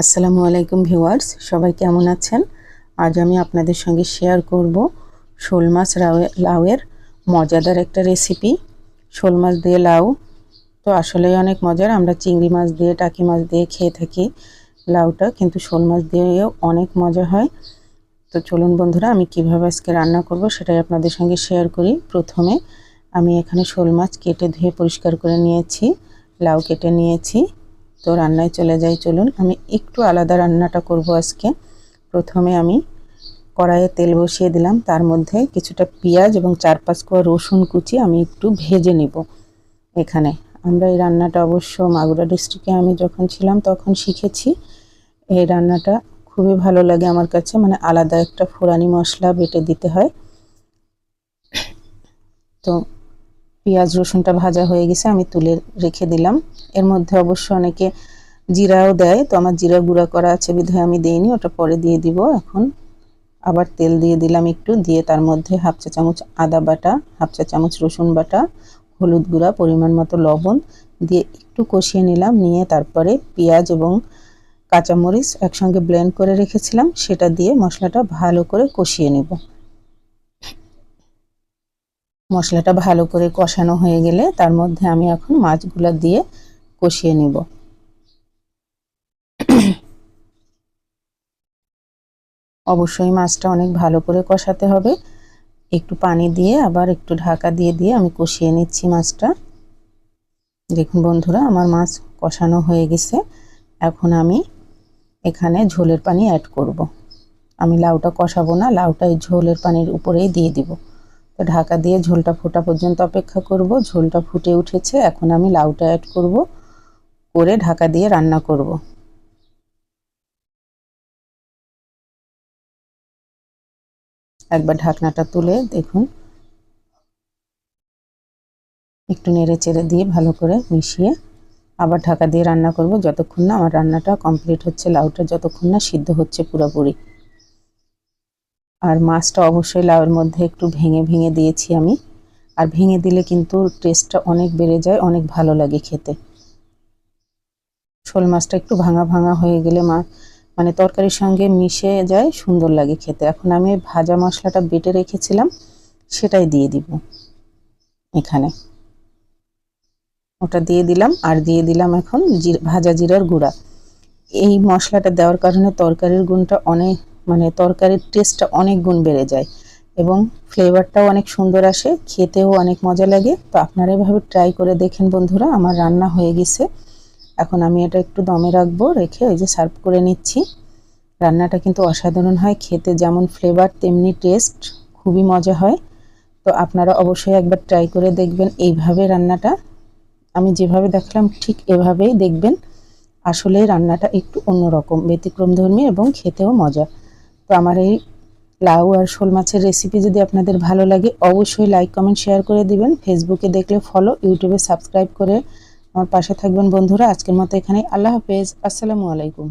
আসসালামু আলাইকুম ভিউয়ার্স, সবাই কেমন আছেন? আজ আমি আপনাদের সঙ্গে শেয়ার করব শোল মাছ লাউয়ের মজাদার একটা রেসিপি শোল মাছ দিয়ে লাউ, তো আসলেই অনেক মজার। আমরা চিংড়ি মাছ দিয়ে, টাকি মাছ দিয়ে খেয়ে থাকি লাউটা, কিন্তু শোল মাছ দিয়েও অনেক মজা হয়। তো চলুন বন্ধুরা, আমি কীভাবে আজকে রান্না করব সেটাই আপনাদের সঙ্গে শেয়ার করি। প্রথমে আমি এখানে শোল মাছ কেটে ধুয়ে পরিষ্কার করে নিয়েছি, লাউ কেটে নিয়েছি। তো রান্নায় চলে যাই, চলুন। আমি একটু আলাদা রান্নাটা করব আজকে। প্রথমে আমি কড়াইয়ে তেল বসিয়ে দিলাম। তার মধ্যে কিছুটা পেঁয়াজ এবং চার পাঁচ কোয়া রসুন কুচি আমি একটু ভেজে নিব এখানে। আমরা এই রান্নাটা অবশ্য মাগুরা ডিস্ট্রিক্টে আমি যখন ছিলাম তখন শিখেছি। এই রান্নাটা খুবই ভালো লাগে আমার কাছে। মানে আলাদা একটা ফোড়ানি মশলা বেটে দিতে হয়। তো পেঁয়াজ রসুনটা ভাজা হয়ে গেছে, আমি তুলে রেখে দিলাম। এর মধ্যে অবশ্য অনেকে জিরাও দেয়, তো আমার জিরা গুঁড়া করা আছে বিধায় আমি দিইনি, ওটা পরে দিয়ে দিব। এখন আবার তেল দিয়ে দিলাম একটু, দিয়ে তার মধ্যে হাফ চা চামচ আদা বাটা, হাফ চা চামচ রসুন বাটা, হলুদ গুঁড়া, পরিমাণ মতো লবণ দিয়ে একটু কষিয়ে নিলাম, নিয়ে তারপরে পেঁয়াজ এবং কাঁচামরিচ একসঙ্গে ব্লেন্ড করে রেখেছিলাম, সেটা দিয়ে মশলাটা ভালো করে কষিয়ে নেব। মশলাটা ভালো করে কষানো হয়ে গেলে তার মধ্যে আমি এখন মাছগুলো দিয়ে কষিয়ে নিব। অবশ্যই মাছটা অনেক ভালো করে কষাতে হবে। একটু পানি দিয়ে আবার একটু ঢাকা দিয়ে দিয়ে আমি কষিয়ে নিচ্ছি মাছটা। দেখুন বন্ধুরা, আমার মাছ কষানো হয়ে গেছে। এখন আমি এখানে ঝোলের পানি অ্যাড করব। আমি লাউটা কষাবো না, লাউটা ঝোলের পানির উপরেই দিয়ে দিব। ঢাকা দিয়ে ঝোলটা ফোটা পর্যন্ত অপেক্ষা করব। ঝোলটা ফুটে উঠেছে, এখন আমি লাউটা অ্যাড করব, করে ঢাকা দিয়ে রান্না করব। একবার ঢাকনাটা তুলে দেখুন। একটু নেড়ে চেড়ে দিয়ে ভালো করে মিশিয়ে আবার ঢাকা দিয়ে রান্না করব। যতক্ষণ না আমার রান্নাটা কমপ্লিট হচ্ছে, লাউটা যতক্ষণ না সিদ্ধ হচ্ছে পুরোপুরি। আর মাছটা অবশ্যই লাউয়ের মধ্যে একটু ভেঙে ভেঙে দিয়েছি আমি। আর ভেঙে দিলে কিন্তু টেস্টটা অনেক বেড়ে যায়, অনেক ভালো লাগে খেতে। শোল মাছটা একটু ভাঙা ভাঙা হয়ে গেলে মা মানে তরকারির সঙ্গে মিশে যায়, সুন্দর লাগে খেতে। এখন আমি ভাজা মশলাটা বেটে রেখেছিলাম, সেটাই দিয়ে দিব এখানে। ওটা দিয়ে দিলাম, আর দিয়ে দিলাম এখন ভাজা জিরার গুঁড়া। এই মশলাটা দেওয়ার কারণে তরকারির গুণটা অনেক মানে তরকারির টেস্টটা অনেক গুণ বেড়ে যায় এবং ফ্লেভারটাও অনেক সুন্দর আসে, খেতেও অনেক মজা লাগে। তো আপনারা এভাবে ট্রাই করে দেখেন বন্ধুরা, আমার রান্না হয়ে গেছে। এখন আমি এটা একটু দমে রাখব, রেখে ওই যে সার্ভ করে নিচ্ছি। রান্নাটা কিন্তু অসাধারণ হয়, খেতে যেমন ফ্লেভার তেমনি টেস্ট খুবই মজা হয়। তো আপনারা অবশ্যই একবার ট্রাই করে দেখবেন এইভাবে রান্নাটা। আমি যেভাবে দেখলাম ঠিক এভাবেই দেখবেন। আসলে রান্নাটা একটু অন্যরকম, ব্যতিক্রম ধর্মী এবং খেতেও মজা। তো আমার এই লাউ আর শোল মাছের রেসিপি যদি আপনাদের ভালো লাগে, অবশ্যই লাইক কমেন্ট শেয়ার করে দিবেন। ফেসবুকে দেখলে ফলো ইউটিউবে সাবস্ক্রাইব করে আমার পাশে থাকবেন বন্ধুরা। আজকের মতো এখানে আল্লাহ হাফেজ। আসসালামু আলাইকুম।